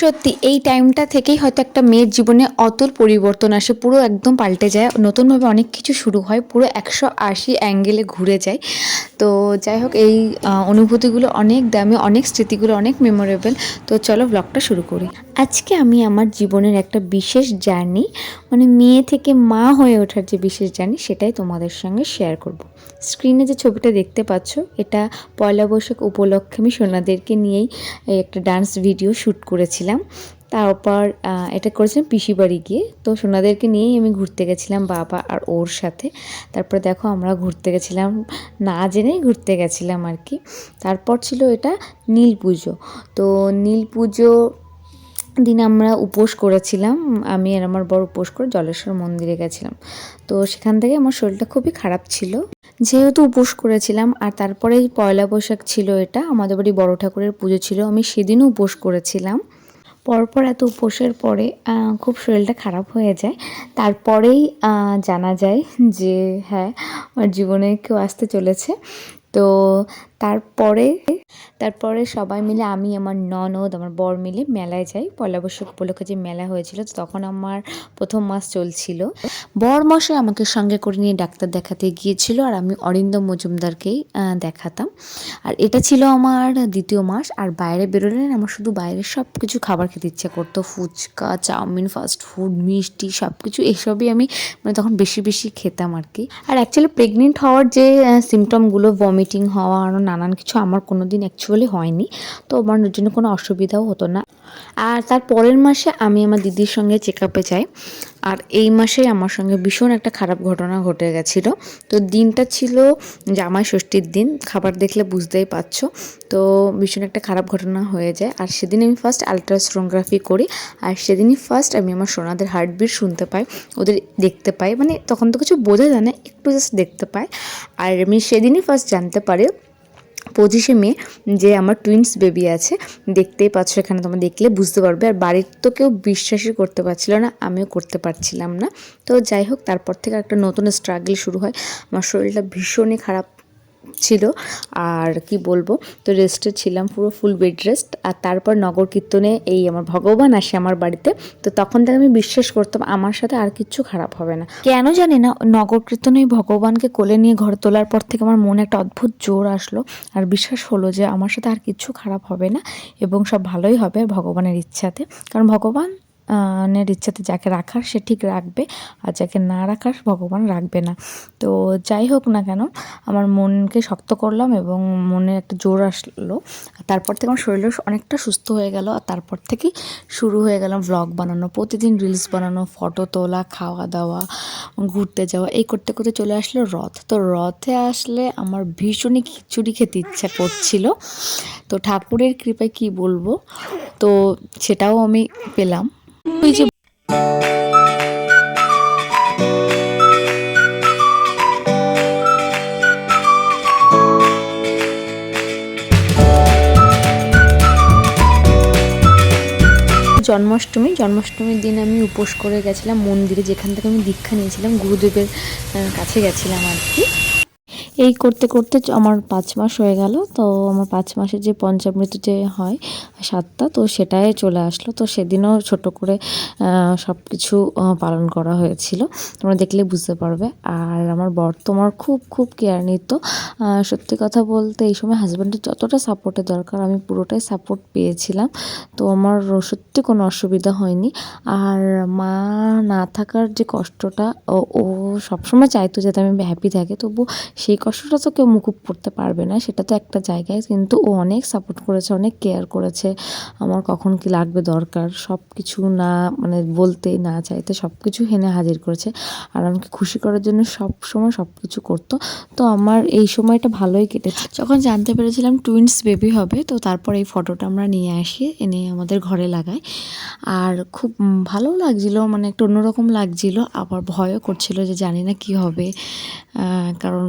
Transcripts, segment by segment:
সত্যি, এই টাইমটা থেকেই হয়তো একটা মেয়ের জীবনে অতুল পরিবর্তন আসে, পুরো একদম পাল্টে যায়। নতুনভাবে অনেক কিছু শুরু হয়, পুরো একশো আশি অ্যাঙ্গেলে ঘুরে যায়। তো যাই হোক, এই অনুভূতিগুলো অনেক দামি, অনেক স্মৃতিগুলো অনেক মেমোরেবল তো চলো ব্লগটা শুরু করি। আজকে আমি আমার জীবনের একটা বিশেষ জার্নি মানে মেয়ে থেকে মা হয়ে ওঠার যে বিশেষ জার্নি সেটাই তোমাদের সঙ্গে শেয়ার করব। স্ক্রিনে যে ছবিটা দেখতে পাচ্ছ, এটা পয়লা বৈশাখ উপলক্ষে আমি সোনাদেরকে নিয়েই একটা ডান্স ভিডিও শ্যুট করেছিলাম। তারপর এটা করেছিলাম পিসি বাড়ি গিয়ে। তো সোনাদেরকে নিয়েই আমি ঘুরতে গেছিলাম বাবা আর ওর সাথে। তারপর দেখো আমরা ঘুরতে গেছিলাম, না জেনেই ঘুরতে গেছিলাম আর কি। তারপর ছিল এটা নীল পুজো। তো নীল পুজো দিন আমরা উপোস করেছিলাম। আমি আর আমার বড় উপোস করে জলেশ্বর মন্দিরে গেছিলাম। তো সেখান থেকে আমার শরীরটা খুবই খারাপ ছিল। যেহেতু উপোস করেছিলাম, আর তারপরে পয়লা বৈশাখ ছিল এটা, আমাদের বাড়ি বড় ঠাকুরের পুজো ছিল, আমি সেদিনও উপোস করেছিলাম। পরপর এত উপোসের পরে খুব শরীরটা খারাপ হয়ে যায়। তারপরেই জানা যায় যে হ্যাঁ আমার জীবনে কেউ আসতে চলেছে। তো তারপরে তারপরে সবাই মিলে আমি, আমার ননদ, আমার বর মিলে মেলায় যাই। পয়লা বৈশাখ উপলক্ষে যে মেলা হয়েছিল, তো তখন আমার প্রথম মাস চলছিল। বর মশাই আমাকে সঙ্গে করে নিয়ে ডাক্তার দেখাতে গিয়েছিল আর আমি অরিন্দম মজুমদারকেই দেখাতাম। আর এটা ছিল আমার দ্বিতীয় মাস, আর বাইরে বেরোলে আমার শুধু বাইরের সব কিছু খাবার খেতে ইচ্ছে করতো। ফুচকা, চাউমিন ফাস্ট ফুড মিষ্টি সব কিছু এসবই আমি মানে তখন বেশি বেশি খেতাম আর কি। আর অ্যাকচুয়ালি প্রেগনেন্ট হওয়ার যে সিমটমগুলো ভমিটিং হওয়া আরও নানান কিছু আমার কোনো দিন অ্যাকচুয়ালি হয়নি। তো আমার জন্য কোনো অসুবিধাও হতো না। আর তার পরের মাসে আমি আমার দিদির সঙ্গে চেক আপে যাই। আর এই মাসে আমার সঙ্গে ভীষণ একটা খারাপ ঘটনা ঘটে গেছিল। তো দিনটা ছিল জামাই ষষ্ঠীর দিন, খাবার দেখলে বুঝতেই পারছ। তো ভীষণ একটা খারাপ ঘটনা হয়ে যায়। আর সেদিন আমি ফার্স্ট আলট্রাসোনোগ্রাফি করি। আর সেদিনই ফার্স্ট আমি আমার সোনাদের হার্টবিট শুনতে পাই। ওদের দেখতে পাই। মানে তখন তো কিছু বোঝা যায় না, একটু জাস্ট দেখতে পাই। আর আমি সেদিনই ফার্স্ট জানতে পারি পঁচিশে মে যে আমার টুইন্স বেবি আছে, দেখতেই পাচ্ছ এখানে তোমরা দেখলে বুঝতে পারবে। আর বাড়ির তো কেউ বিশ্বাসই করতে পারছিল না, আমিও করতে পারছিলাম না। তো যাই হোক, তারপর থেকে একটা নতুন স্ট্রাগল শুরু হয়। আমার শরীরটা ভীষণই খারাপ ছিল। আর কি বলব, তো রেস্টে ছিলাম পুরো ফুল বেড রেস্ট আর তারপর নগর কীর্তনে এই আমার ভগবান আসে আমার বাড়িতে, তো তখন থেকে আমি বিশ্বাস করতাম আমার সাথে আর কিচ্ছু খারাপ হবে না। কেন জানি না, নগর কীর্তনে ভগবানকে কোলে নিয়ে ঘরে তোলার পর থেকে আমার মনে একটা অদ্ভুত জোর আসলো, আর বিশ্বাস হলো যে আমার সাথে আর কিচ্ছু খারাপ হবে না, এবং সব ভালোই হবে ভগবানের ইচ্ছাতে। কারণ ভগবান নের ইচ্ছাতে যাকে রাখার সে ঠিক রাখবে আর যাকে না রাখার ভগবান রাখবে না। তো যাই হোক না কেন, আমার মনকে শক্ত করলাম এবং মনে একটা জোর আসলো। তারপর থেকে আমার শরীরও অনেকটা সুস্থ হয়ে গেল আর তারপর থেকেই শুরু হয়ে গেল ব্লগ বানানো, প্রতিদিন রিলস বানানো ফটো তোলা, খাওয়া দাওয়া, ঘুরতে যাওয়া, এই করতে করতে চলে আসলো রথ। তো রথে আসলে আমার ভীষণই খিচুড়ি খেতে ইচ্ছা করছিল। তো ঠাকুরের কৃপায় কি বলব? তো সেটাও আমি পেলাম। জন্মাষ্টমী, জন্মাষ্টমীর দিন আমি উপোস করে গেছিলাম মন্দিরে, যেখান থেকে আমি দীক্ষা নিয়েছিলাম, গুরুদেবের কাছে গেছিলাম আর কি। এই করতে করতে আমার পাঁচ মাস হয়ে গেল। তো আমার পাঁচ মাসে যে পঞ্চামৃত যে হয়, সাতটা, তো সেটাই চলে আসলো। তো সেদিনও ছোট করে সব কিছু পালন করা হয়েছিল। তোমরা দেখলে বুঝতে পারবে। আর আমার বর তো আমার খুব খুব কেয়ার নিত। সত্যি কথা বলতে এই সময় হাজব্যান্ডের যতটা সাপোর্টের দরকার, আমি পুরোটাই সাপোর্ট পেয়েছিলাম। তো আমার সত্যি কোনো অসুবিধা হয়নি। আর মা না থাকার যে কষ্টটা, ও ও সবসময় চাইতো যাতে আমি হ্যাপি থাকি। তবু সেই কষ্টটা তো কেউ মুকুব করতে পারবে না, সেটা তো একটা জায়গায়। কিন্তু ও অনেক সাপোর্ট করেছে, অনেক কেয়ার করেছে। আমার কখন কি লাগবে দরকার? সব কিছু না মানে বলতে না চাইতে সব কিছু হেনে হাজির করেছে। আর আমাকে খুশি করার জন্য সব সময় সব কিছু করতো। তো আমার এই সময়টা ভালোই কেটেছে। যখন জানতে পেরেছিলাম টুইন্স বেবি হবে, তো তারপর এই ফটোটা আমরা নিয়ে আসি, এনে আমাদের ঘরে লাগাই। আর খুব ভালোও লাগছিল মানে একটু অন্যরকম লাগছিল। আবার ভয়ও করছিল যে জানি না কি হবে। কারণ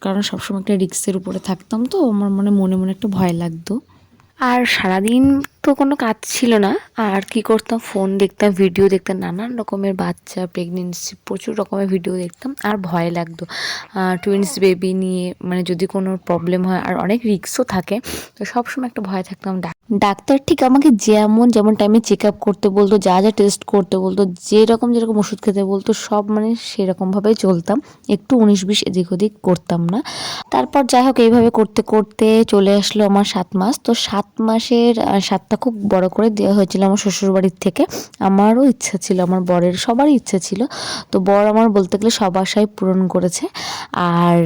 কারণ সবসময় একটা রিক্সের উপরে থাকতাম তো, আমার মনে মনে মনে একটু ভয় লাগতো। আর সারাদিন তো কোনো কাজ ছিল না। আর কি করতাম? ফোন দেখতাম ভিডিও দেখতাম নানান রকমের বাচ্চা প্রেগনেন্সি প্রচুর রকমের ভিডিও দেখতাম। আর ভয় লাগতো। টুইন্স বেবি নিয়ে মানে যদি কোনো প্রবলেম হয় আর অনেক রিস্কও থাকে। তো সবসময় একটা ভয় থাকতাম। ডাক- ডাক্তার ঠিক আমাকে যেমন যেমন টাইমে চেক আপ করতে বলতো যা যা টেস্ট করতে বলতো যেরকম যেরকম ওষুধ খেতে বলতো সব মানে সেরকমভাবেই চলতাম। একটু উনিশ বিশ এদিক ওদিক করতাম না। তারপর যাই হোক এইভাবে করতে করতে চলে আসলো আমার সাত মাস। তো সাত মাসের আহ, সাতটা খুব বড় করে দেওয়া হয়েছিল আমার শ্বশুরবাড়ির থেকে। আমারও ইচ্ছা ছিল, আমার বরের সবারই ইচ্ছা ছিল। তো বর আমার বলতে গেলে সব আশাই পূরণ করেছে। আর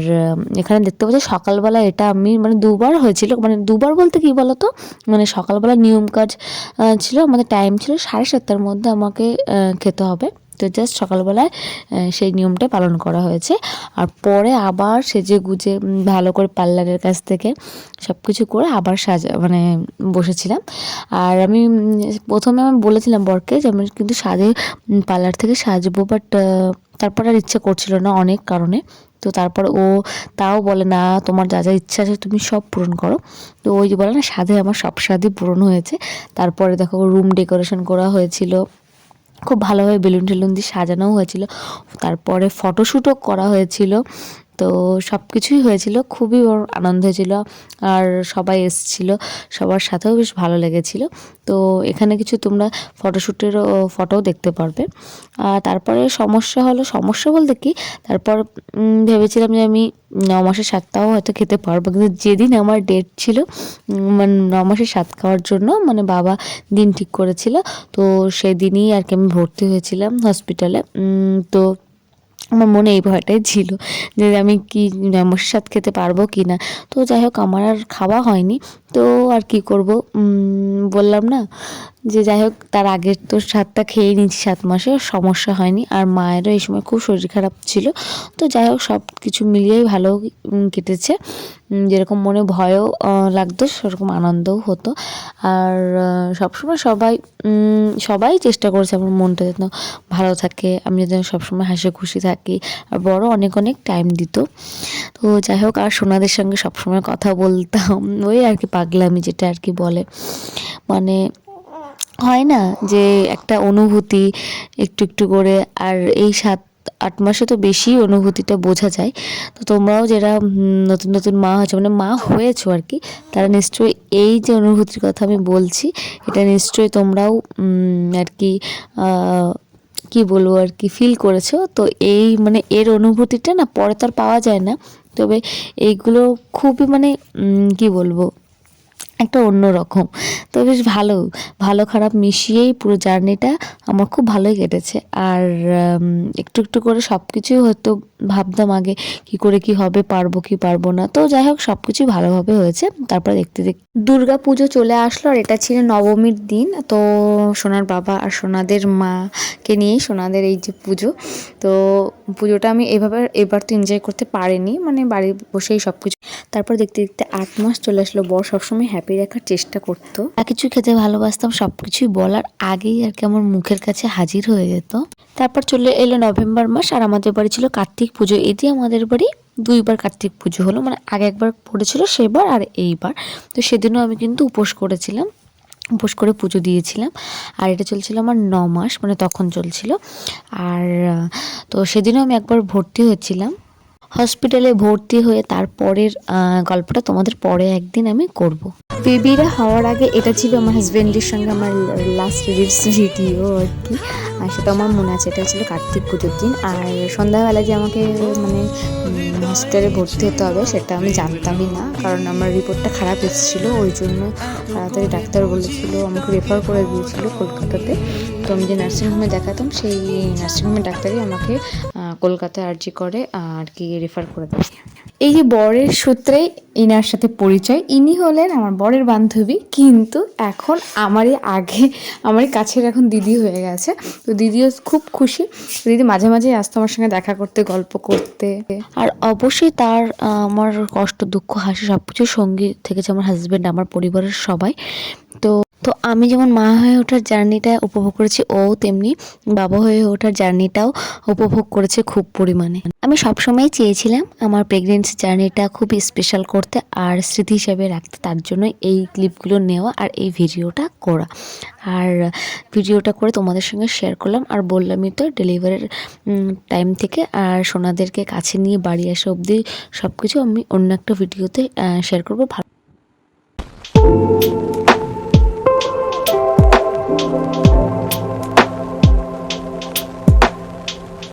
এখানে দেখতে পাচ্ছি সকালবেলা এটা আমি মানে দুবার হয়েছিল। মানে দুবার বলতে কি বলতো? মানে সকালবেলা নিয়ম কাজ ছিল, আমাদের টাইম ছিল সাড়ে সাতটার মধ্যে আমাকে খেতে হবে। তো জাস্ট সকালবেলায় সেই নিয়মটা পালন করা হয়েছে। আর পরে আবার সেজে গুজে ভালো করে পার্লারের কাছ থেকে সব কিছু করে আবার সাজা মানে বসেছিলাম। আর আমি প্রথমে আমি বলেছিলাম বরকে যে আমি কিন্তু সাজে পার্লার থেকে সাজবো বাট তারপর আর ইচ্ছে করছিল না অনেক কারণে। তো তারপর ও তাও বলে, না, তোমার যা যা ইচ্ছা আছে তুমি সব পূরণ করো। তো ওই যে বলে না, সাধে আমার সব সাধে পূরণ হয়েছে। তারপরে দেখো রুম ডেকোরেশন করা হয়েছিল। খুব ভালোভাবে বেলুন টেলুন দিয়ে সাজানোও হয়েছিল। তারপরে ফটোশ্যুটও করা হয়েছিল। তো সব কিছুই হয়েছিল, খুবই ওর আনন্দ হয়েছিল আর সবাই এসেছিল, সবার সাথেও বেশ ভালো লেগেছিল। তো এখানে কিছু তোমরা ফটোশ্যুটেরও ফটোও দেখতে পারবে। আর তারপরে সমস্যা হলো, সমস্যা বলতে কি? তারপর ভেবেছিলাম যে আমি ন মাসের সাতটাও হয়তো খেতে পারব, কিন্তু যেদিন আমার ডেট ছিল মানে ন মাসের সাত খাওয়ার জন্য মানে বাবা দিন ঠিক করেছিল, তো সেদিনই আর কি আমি ভর্তি হয়েছিলাম হসপিটালে তো আমার মনে এই ভয়টাই ছিল যে আমি কি মশার খেতে পারব কি না। তো যাই হোক, আমার আর খাওয়া হয়নি। তো আর কি করব? বললাম না যে যাই হোক, তার আগের তো সাতটা খেয়ে নিয়েছি সাত মাসে সমস্যা হয়নি। আর মায়েরও এই সময় খুব শরীর খারাপ ছিল। তো যাই হোক সব কিছু মিলিয়েই ভালো কেটেছে। যেরকম মনে ভয়ও লাগতো, সেরকম আনন্দও হতো। আর সবসময় সবাই সবাই চেষ্টা করেছে আমার মনটা যেন ভালো থাকে, আমি যেন সবসময় হাসি খুশি থাকি, আর বড় অনেক অনেক টাইম দিত। তো যাই হোক, আর সোনাদের সঙ্গে সবসময় কথা বলতাম, ওই আর কি পাগলামি যেটা আর কি বলে। মানে হয় না যে একটা অনুভূতি একটু একটু করে, আর এই সাত, আট মাসে তো বেশি অনুভূতিটা বোঝা যায়। তো তোমরাও যারা নতুন নতুন মা হয়েছে মানে মা হয়েছো আর কি, তারা নিশ্চয়ই এই যে অনুভূতির কথা আমি বলছি, এটা নিশ্চয়ই তোমরাও আর কি কি বলব আর কি ফিল করেছ। তো এই মানে এর অনুভূতিটা না পরে তো আর পাওয়া যায় না। তবে এইগুলো খুবই মানে কি বলব একটা অন্য রকম। তো বেশ ভালো ভালো খারাপ মিশিয়েই পুরো জার্নিটা আমার খুব ভালোই কেটেছে। আর একটু একটু করে সব কিছুই হয়তো ভাবতাম আগে কি করে কি হবে, পারব কি পারব না। তো যাই হোক সব কিছুই ভালোভাবে হয়েছে। তারপর দেখতে দেখতে দুর্গা পুজো চলে আসলো আর এটা ছিল নবমীর দিন। তো সোনার বাবা আর সোনাদের মাকে নিয়েই সোনাদের এই যে পুজো, তো পুজোটা আমি এভাবে, এবার তো এনজয় করতে পারিনি। মানে বাড়ি বসেই সব কিছু তারপর দেখতে দেখতে আট মাস চলে আসলো। বর সবসময় হ্যাপি রাখার চেষ্টা করতো। যা কিছু খেতে ভালোবাসতাম সব কিছুই বলার আগেই আর কি আমার মুখের কাছে হাজির হয়ে যেত। তারপর চলে এলো নভেম্বর মাস আর আমাদের বাড়ি ছিল কার্তিক পুজো। এটি আমাদের বাড়ি দুইবার কার্তিক পুজো হলো মানে আগে একবার পড়েছিল, সেবার আর এইবার। তো সেদিনও আমি কিন্তু উপোস করেছিলাম, উপোস করে পুজো দিয়েছিলাম। আর এটা চলছিল আমার ন মাস মানে তখন চলছিল। আর, তো সেদিনও আমি একবার ভর্তি হয়েছিলাম। হসপিটালে ভর্তি হয়ে তারপরের গল্পটা তোমাদের পরে একদিন আমি করব। বেবিরা হওয়ার আগে এটা ছিল আমার হাজব্যান্ডের সঙ্গে আমার লাস্ট ভিডিও আর কি। আর সেটা আমার মনে আছে, এটা ছিল কার্তিক পুজোর দিন। আর সন্ধ্যাবেলা যে আমাকে মানে হসপিটালে ভর্তি হতে হবে সেটা আমি জানতামই না, কারণ আমার রিপোর্টটা খারাপ এসেছিল। ওই জন্য তাড়াতাড়ি ডাক্তার বলেছিল, আমাকে রেফার করে দিয়েছিল কলকাতাতে। তো আমি যে নার্সিংহোমে দেখাতাম, সেই নার্সিংহোমের ডাক্তারই আমাকে কলকাতায় আর্জি করে আর কি রেফার করে দেয় এই যে বরের সূত্রেই ইনার সাথে পরিচয়, ইনি হলেন আমার বরের বান্ধবী। কিন্তু এখন আমারই আগে, আমারই কাছের এখন দিদি হয়ে গেছে। তো দিদিও খুব খুশি। দিদি মাঝে মাঝে আসতো আমার সঙ্গে দেখা করতে, গল্প করতে। আর অবশ্যই তার আমার কষ্ট, দুঃখ, হাসি সব কিছুর সঙ্গী থেকেছে আমার হাজব্যান্ড আমার পরিবারের সবাই। তো আমি যেমন মা হয়ে ওঠার জার্নিটা উপভোগ করেছি, ও তেমনি বাবা হয়ে ওঠার জার্নিটাও উপভোগ করেছে খুব পরিমাণে। আমি সবসময় চেয়েছিলাম আমার প্রেগনেন্সি জার্নিটা খুব স্পেশাল করতে আর স্মৃতি হিসাবে রাখতে, তার জন্য এই ক্লিপগুলো নেওয়া আর এই ভিডিওটা করা। আর ভিডিওটা করে তোমাদের সঙ্গে শেয়ার করলাম আর বললামই তো ডেলিভারির টাইম থেকে আর সোনাদেরকে কাছে নিয়ে বাড়ি আসা অবধি সব কিছু আমি অন্য একটা ভিডিওতে শেয়ার করব। ভালো